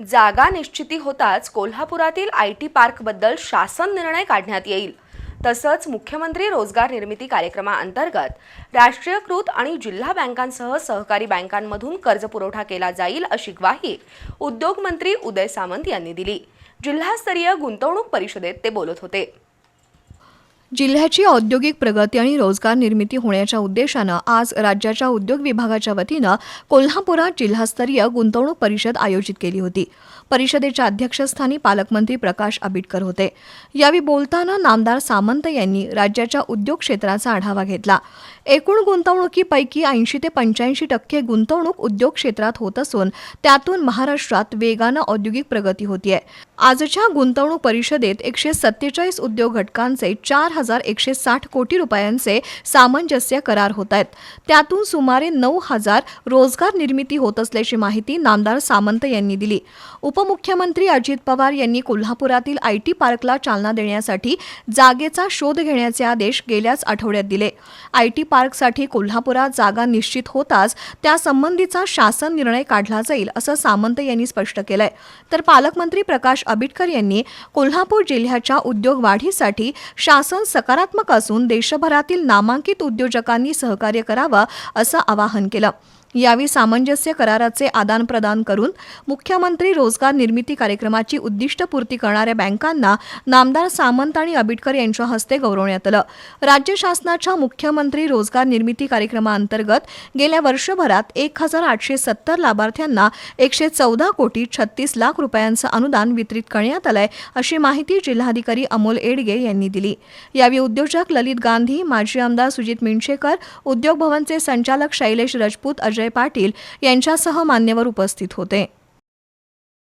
जागा निश्चिती होताच कोल्हापुरातील आय टी पार्कबद्दल शासन निर्णय काढण्यात येईल. तसंच मुख्यमंत्री रोजगार निर्मिती कार्यक्रमाअंतर्गत राष्ट्रीयकृत आणि जिल्हा बँकांसह सहकारी बँकांमधून कर्ज पुरवठा केला जाईल अशी ग्वाही उद्योगमंत्री उदय सामंत यांनी दिली. जिल्हास्तरीय गुंतवणूक परिषदेत ते बोलत होते. जिल्ह्याची औद्योगिक प्रगती आणि रोजगार निर्मिती होण्याच्या उद्देशानं आज राज्याच्या उद्योग विभागाच्या वतीनं कोल्हापुरात जिल्हास्तरीय गुंतवणूक परिषद आयोजित केली होती. परिषदेच्या अध्यक्षस्थानी पालकमंत्री प्रकाश आबिटकर होते. यावेळी बोलताना नामदार सामंत यांनी राज्याच्या उद्योग क्षेत्राचा आढावा घेतला. एकूण गुंतवणुकीपैकी ऐंशी ते पंच्याऐंशी टक्के गुंतवणूक उद्योग क्षेत्रात होत असून त्यातून महाराष्ट्रात वेगानं औद्योगिक प्रगती होतीये. आजच्या गुंतवणूक परिषदेत एकशे सत्तेचाळीस उद्योग घटकांचे चार हजार एकशे साठ कोटी रुपयांचे सामंजस्य करार होत आहेत. त्यातून सुमारे नऊ हजार रोजगार निर्मिती होत असल्याची माहिती नामदार सामंत यांनी दिली. उपमुख्यमंत्री अजित पवार यांनी कोल्हापुरातील आय टी पार्कला चालना देण्यासाठी जागेचा शोध घेण्याचे आदेश गेल्याच आठवड्यात दिले. आय टी पार्कसाठी कोल्हापुरात जागा निश्चित होताच त्यासंबंधीचा शासन निर्णय काढला जाईल असं सामंत यांनी स्पष्ट केलंय. तर पालकमंत्री प्रकाश आबिटकर यांनी कोल्हापूर जिल्ह्याच्या उद्योग वाढीसाठी शासन सकारात्मक असून देशभरातील नामांकित उद्योजकांनी सहकार्य करावं असं आवाहन केलं. यावेळी सामंजस्य कराराचे आदानप्रदान करून मुख्यमंत्री रोजगार निर्मिती कार्यक्रमाची उद्दिष्टपूर्ती करणाऱ्या बँकांना नामदार सामंत आणि आबिटकर यांच्या हस्ते गौरवण्यात आलं. राज्य शासनाच्या मुख्यमंत्री रोजगार निर्मिती कार्यक्रमाअंतर्गत गेल्या वर्षभरात एक हजार आठशे सत्तर लाभार्थ्यांना एकशे चौदा कोटी छत्तीस लाख रुपयांचं अनुदान वितरित करण्यात आलंय अशी माहिती जिल्हाधिकारी अमोल एडगे यांनी दिली. यावेळी उद्योजक ललित गांधी माजी आमदार सुजित मिंडशेकर उद्योग भवनचे संचालक शैलेश राजपूत अजय पाटील यांच्यासह मान्यवर उपस्थित होते.